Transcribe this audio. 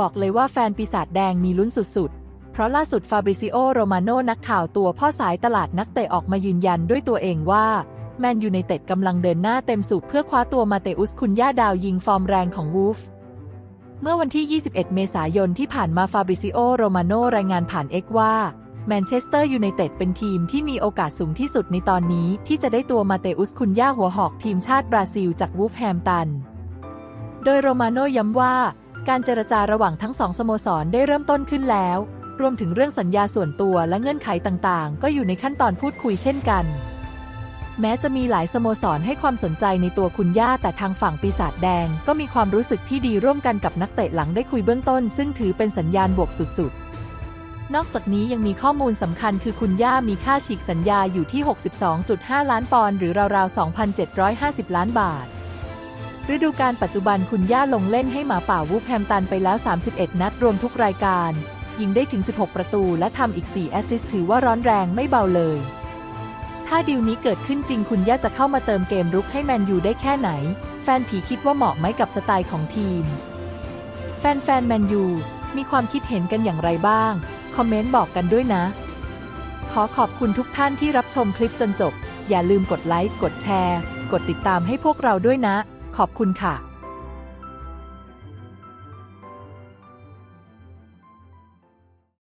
บอกเลยว่าแฟนปีศาจแดงมีลุ้นสุดๆ เพราะล่าสุดฟาบริซิโอโรมาโนนักข่าวตัวพ่อสายตลาดนักเตะออกมายืนยันด้วยตัวเองว่าแมนยูไนเต็ดกำลังเดินหน้าเต็มสูบเพื่อคว้าตัวมาเตอุสคุนย่าดาวยิงฟอร์มแรงของวูฟเมื่อวันที่ 21 เมษายนที่ผ่านมาฟาบริซิโอโรมาโนรายงานผ่านเอ็กว่าแมนเชสเตอร์ยูไนเต็ดเป็นทีมที่มีโอกาสสูงที่สุดในตอนนี้ ที่จะได้ตัวมาเตอุสคุนย่าหัวหอกทีมชาติบราซิลจากวูฟแฮมตัน โดยโรมาโนย้ำว่า การเจรจาระหว่างทั้งสองสโมสรได้เริ่มต้นขึ้นแล้ว รวมถึงเรื่องสัญญาส่วนตัวและเงื่อนไขต่างๆ ก็อยู่ในขั้นตอนพูดคุยเช่นกัน แม้จะมีหลายสโมสรให้ความสนใจในตัวคุณย่าแต่ทางฝั่งปีศาจแดง ก็มีความรู้สึกที่ดีร่วมกันกับนักเตะหลังได้คุยเบื้องต้น ซึ่งถือเป็นสัญญาณบวกสุดๆนอกจากนี้ยังมีข้อมูลสำคัญคือคุณย่ามีค่าฉีกสัญญาอยู่ที่ 62.5 ล้านปอนด์หรือราวๆ 2,750 ล้านบาท ฤดูกาลปัจจุบันคุณย่าลงเล่นให้หมาป่าวูฟแฮมตันไปแล้ว 31 นัดรวมทุกรายการ ยิงได้ถึง 16 ประตูและทำอีก 4 แอสซิสต์ถือว่าร้อนแรงไม่เบาเลย ถ้าดีลนี้เกิดขึ้นจริงคุณย่าจะเข้ามาเติมเกมรุกให้แมนยูได้แค่ไหน แฟนผีคิดว่าเหมาะไหมกับสไตล์ของทีม แฟนแฟนแมนยูมีความคิดเห็นกันอย่างไรบ้าง คอมเมนต์บอกกันด้วยนะ ขอขอบคุณทุกท่านที่รับชมคลิปจนจบ อย่าลืมกดไลค์ กดแชร์ กดติดตามให้พวกเราด้วยนะ ขอบคุณค่ะ